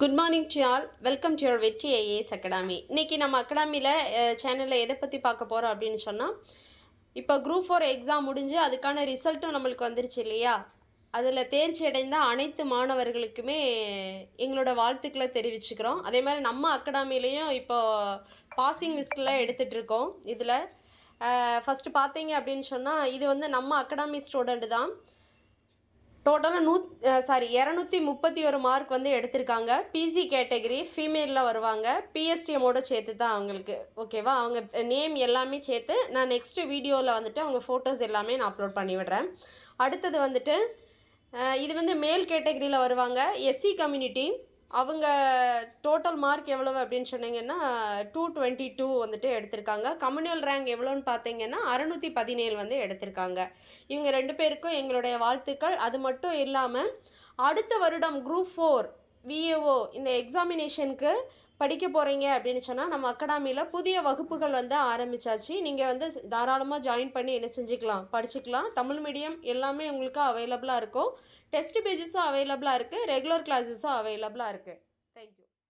Good morning to all welcome to your Vetri IAS academy இன்றைக்கி நம்ம அகாடமியில் சேனலில் எதை பற்றி பார்க்க போகிறோம் அப்படின்னு சொன்னால் இப்போ குரூப் ஃபோர் எக்ஸாம் முடிஞ்சு அதுக்கான ரிசல்ட்டும் நம்மளுக்கு வந்துருச்சு இல்லையா? அதில் தேர்ச்சி அடைந்த அனைத்து மாணவர்களுக்குமே எங்களோட வாழ்த்துக்களை தெரிவிச்சுக்கிறோம். அதே மாதிரி நம்ம அகாடமிலையும் இப்போ பாசிங் லிஸ்ட்லாம் எடுத்துகிட்டு இருக்கோம் இதில். ஃபஸ்ட்டு பார்த்தீங்க அப்படின்னு சொன்னால் இது வந்து நம்ம அகாடமி ஸ்டூடெண்ட் தான். டோட்டலாக நூ சாரி இரநூத்தி முப்பத்தி ஒரு மார்க் வந்து எடுத்திருக்காங்க. பிசி கேட்டகரி ஃபீமேலில் வருவாங்க. பிஎஸ்டிஎம்மோட சேர்த்து தான் அவங்களுக்கு. ஓகேவா அவங்க நேம் எல்லாமே சேர்த்து நான் நெக்ஸ்ட்டு வீடியோவில் வந்துட்டு அவங்க ஃபோட்டோஸ் எல்லாமே நான் அப்லோட் பண்ணி விடுறேன். அடுத்தது வந்துட்டு இது வந்து மேல் கேட்டகரியில் வருவாங்க. எஸ்சி கம்யூனிட்டி அவங்க டோட்டல் மார்க் எவ்வளவு அப்படின்னு சொன்னீங்கன்னா டூ டுவெண்ட்டி டூ வந்துட்டு எடுத்திருக்காங்க. கம்யூனல் ரேங்க் எவ்வளோன்னு பார்த்தீங்கன்னா அறநூற்றி பதினேழு வந்து எடுத்திருக்காங்க. இவங்க ரெண்டு பேருக்கும் எங்களுடைய வாழ்த்துக்கள். அது மட்டும் இல்லாமல் அடுத்த வருடம் குரூப் ஃபோர் விஏஓ இந்த எக்ஸாமினேஷனுக்கு படிக்க போகிறீங்க அப்படின்னு சொன்னால் நம்ம அகாடமியில் புதிய வகுப்புகள் வந்து ஆரம்பிச்சாச்சு. நீங்கள் வந்து தாராளமாக ஜாயின் பண்ணி என்ன செஞ்சுக்கலாம்? படிச்சுக்கலாம். தமிழ் மீடியம் எல்லாமே உங்களுக்கு அவைலபிளாக இருக்கும். டெஸ்ட் பேஜஸும் அவைலபிளாக இருக்குது ரெகுலர் கிளாஸஸும் அவைலபிளாக இருக்குது